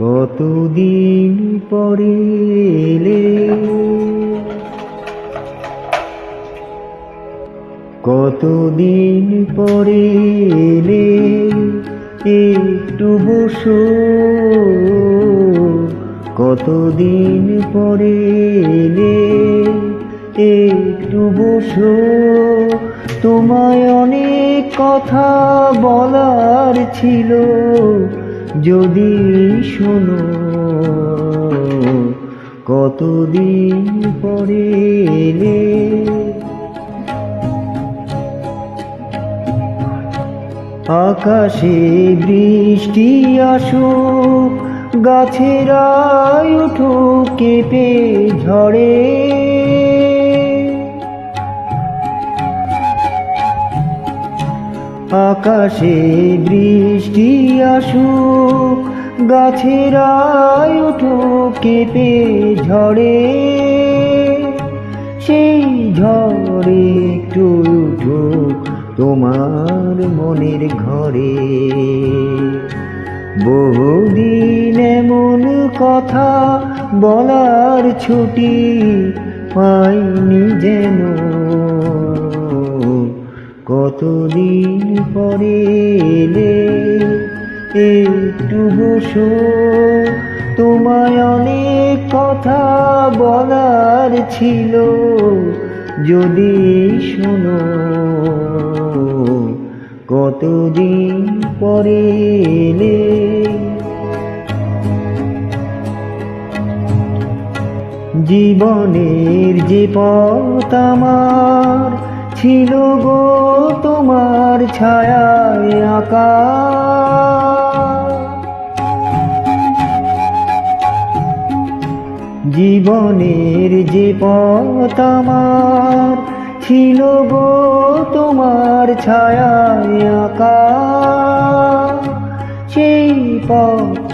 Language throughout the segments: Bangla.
কতদিন পরে এলে? কতদিন পরে এলে? একটু বসো। কতদিন পরে এলে? একটু বসো। তোমায় অনেক কথা বলার ছিল। যদি শোনো কতদিন পরে এলে আকাশে বৃষ্টি আসুক গাছেরা উঠুক কেঁপে ঝড়ে আকাশে বৃষ্টি আসুক, গাছেরা উঠুক, কেঁপে ঝড়ে সেই ঝড়ে একটু উঠুক তোমার মনের ঘরে। বহুদিন এমন কথা বলার ছুটি পাইনি যেন। কতদিন পরে এলে? একটু বসো। তোমায় অনেক কথা বলার ছিল। যদি শোনো, কতদিন পরে এলে? জীবনের যে পথ আমার ছিল গো তোমার ছায়ায় আঁকা। জীবনের যে পথ আমার ছিল গো তোমার ছায়ায় আঁকা। সেই পথ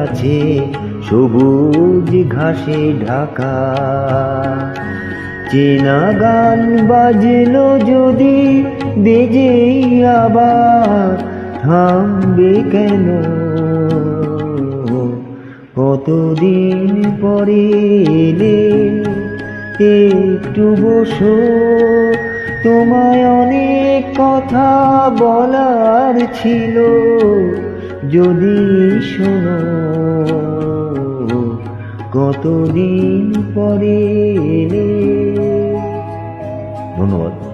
আছে সবুজ ঘাসে ঢাকা। চেনা গান বাজলো যদি বেজেই আবার থামবে কেন? কতদিন পরে এলে একটু বসো। তোমায় অনেক কথা বলার ছিল, যদি শোনো। কতদিন পরে ধন্যবাদ।